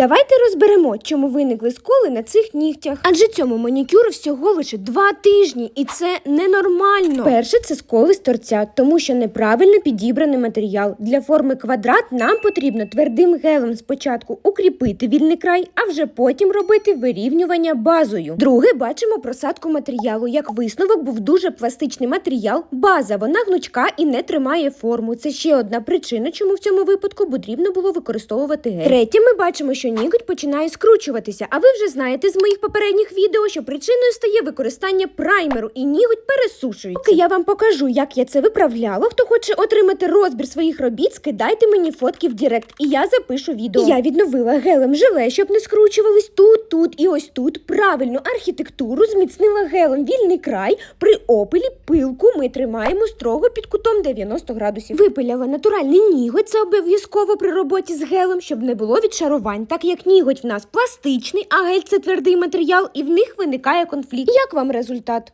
Давайте розберемо, чому виникли сколи на цих нігтях. Адже цьому манікюру всього лише два тижні, і це ненормально. Перше, це сколи з торця, тому що неправильно підібраний матеріал. Для форми квадрат нам потрібно твердим гелем спочатку укріпити вільний край, а вже потім робити вирівнювання базою. Друге, бачимо просадку матеріалу. Як висновок був дуже пластичний матеріал. База вона гнучка і не тримає форму. Це ще одна причина, чому в цьому випадку потрібно було використовувати гель. Третє, ми бачимо, що ніготь починає скручуватися. А ви вже знаєте з моїх попередніх відео, що причиною стає використання праймеру і ніготь пересушується. Поки я вам покажу, як я це виправляла. Хто хоче отримати розбір своїх робіт, скидайте мені фотки в Дірект, і я запишу відео. Я відновила гелем желе, щоб не скручувались тут, тут і ось тут. Правильну архітектуру зміцнила гелем вільний край. При опилі пилку ми тримаємо строго під кутом 90 градусів. Випиляла натуральний ніготь, це обов'язково при роботі з гелем, щоб не було відшарувань, так як ніготь в нас пластичний, а гель це твердий матеріал, і в них виникає конфлікт. Як вам результат?